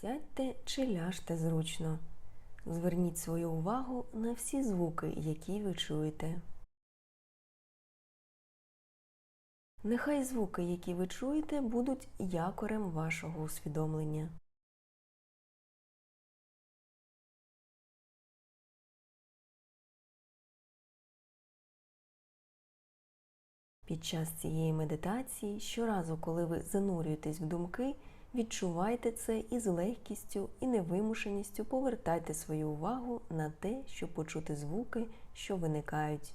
Сядьте чи ляжте зручно. Зверніть свою увагу на всі звуки, які ви чуєте. Нехай звуки, які ви чуєте, будуть якорем вашого усвідомлення. Під час цієї медитації щоразу, коли ви занурюєтесь в думки, відчувайте це і з легкістю і невимушеністю повертайте свою увагу на те, щоб почути звуки, що виникають.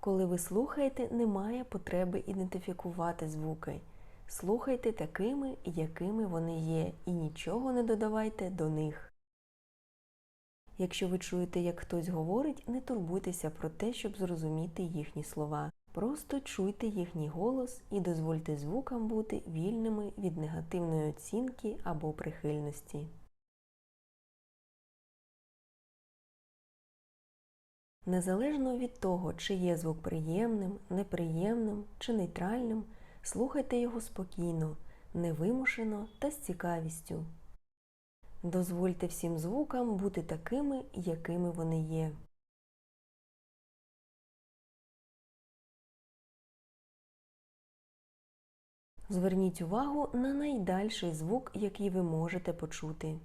Коли ви слухаєте, немає потреби ідентифікувати звуки. Слухайте такими, якими вони є, і нічого не додавайте до них. Якщо ви чуєте, як хтось говорить, не турбуйтеся про те, щоб зрозуміти їхні слова. Просто чуйте їхній голос і дозвольте звукам бути вільними від негативної оцінки або прихильності. Незалежно від того, чи є звук приємним, неприємним чи нейтральним, слухайте його спокійно, невимушено та з цікавістю. Дозвольте всім звукам бути такими, якими вони є. Зверніть увагу на найдальший звук, який ви можете почути.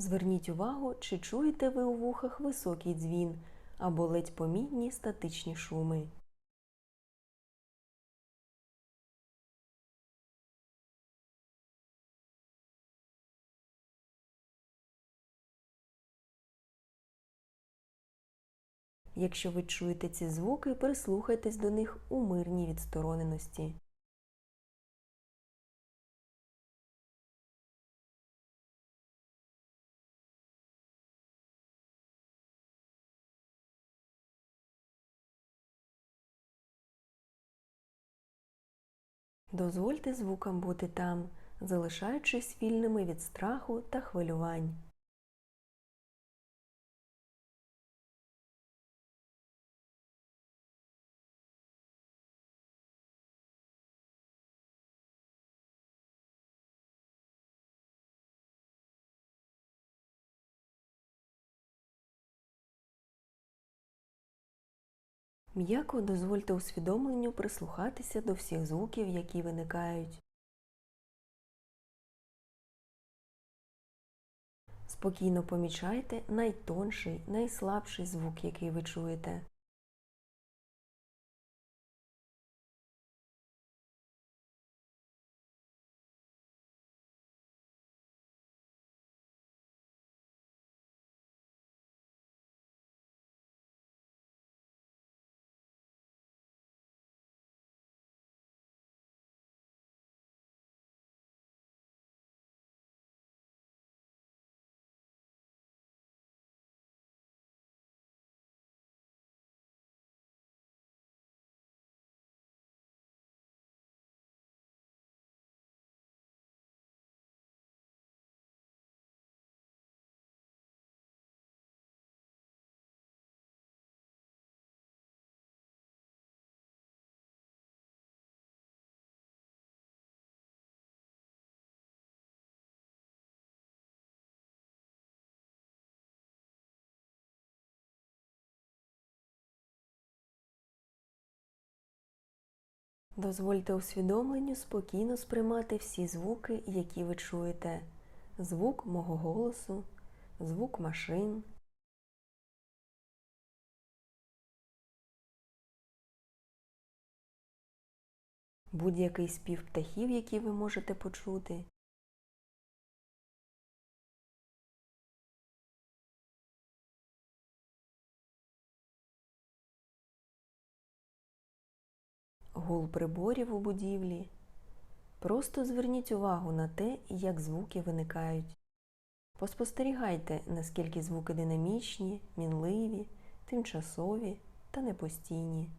Зверніть увагу, чи чуєте ви у вухах високий дзвін або ледь помітні статичні шуми. Якщо ви чуєте ці звуки, прислухайтесь до них у мирній відстороненості. Дозвольте звукам бути там, залишаючись вільними від страху та хвилювань. М'яко дозвольте усвідомленню прислухатися до всіх звуків, які виникають. Спокійно помічайте найтонший, найслабший звук, який ви чуєте. Дозвольте усвідомленню спокійно сприймати всі звуки, які ви чуєте. Звук мого голосу, звук машин. Будь-який спів птахів, які ви можете почути. Гул приборів у будівлі. Просто зверніть увагу на те, як звуки виникають. Поспостерігайте, наскільки звуки динамічні, мінливі, тимчасові та непостійні.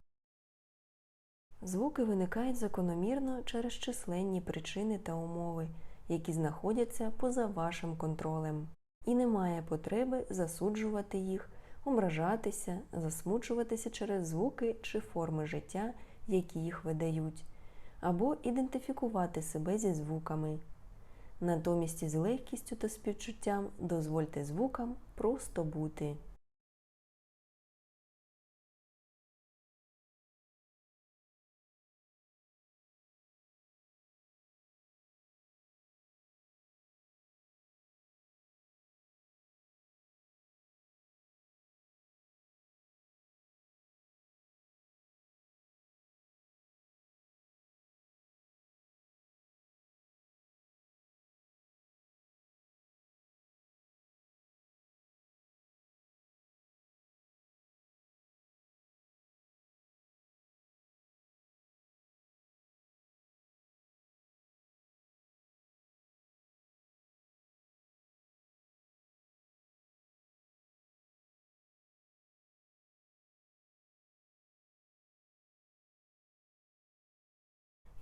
Звуки виникають закономірно через численні причини та умови, які знаходяться поза вашим контролем, і немає потреби засуджувати їх, ображатися, засмучуватися через звуки чи форми життя, які їх видають, або ідентифікувати себе зі звуками. Натомість із легкістю та співчуттям дозвольте звукам просто бути.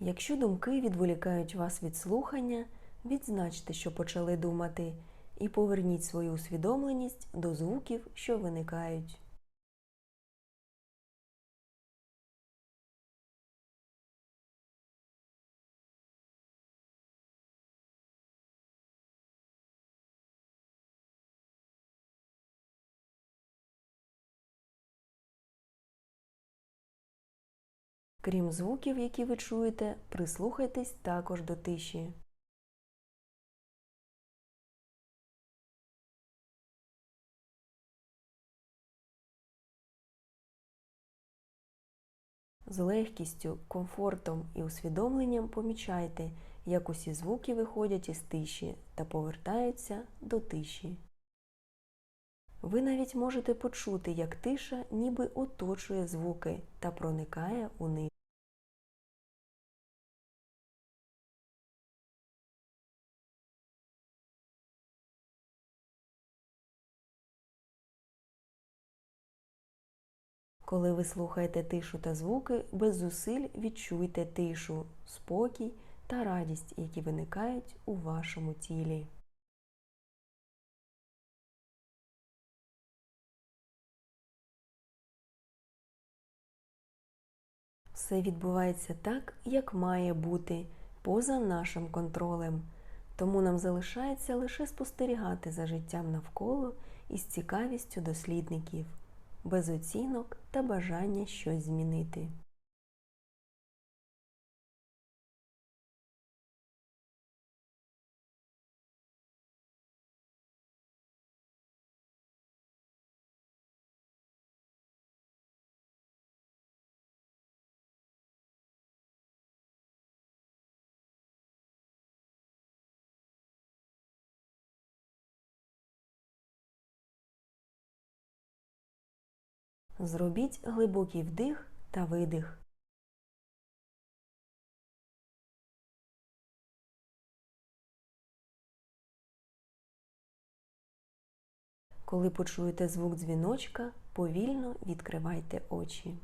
Якщо думки відволікають вас від слухання, відзначте, що почали думати, і поверніть свою усвідомленість до звуків, що виникають. Крім звуків, які ви чуєте, прислухайтесь також до тиші. З легкістю, комфортом і усвідомленням помічайте, як усі звуки виходять із тиші та повертаються до тиші. Ви навіть можете почути, як тиша ніби оточує звуки та проникає у них. Коли ви слухаєте тишу та звуки, без зусиль відчуйте тишу, спокій та радість, які виникають у вашому тілі. Все відбувається так, як має бути, поза нашим контролем. Тому нам залишається лише спостерігати за життям навколо із цікавістю дослідників, без оцінок та бажання щось змінити. Зробіть глибокий вдих та видих. Коли почуєте звук дзвіночка, повільно відкривайте очі.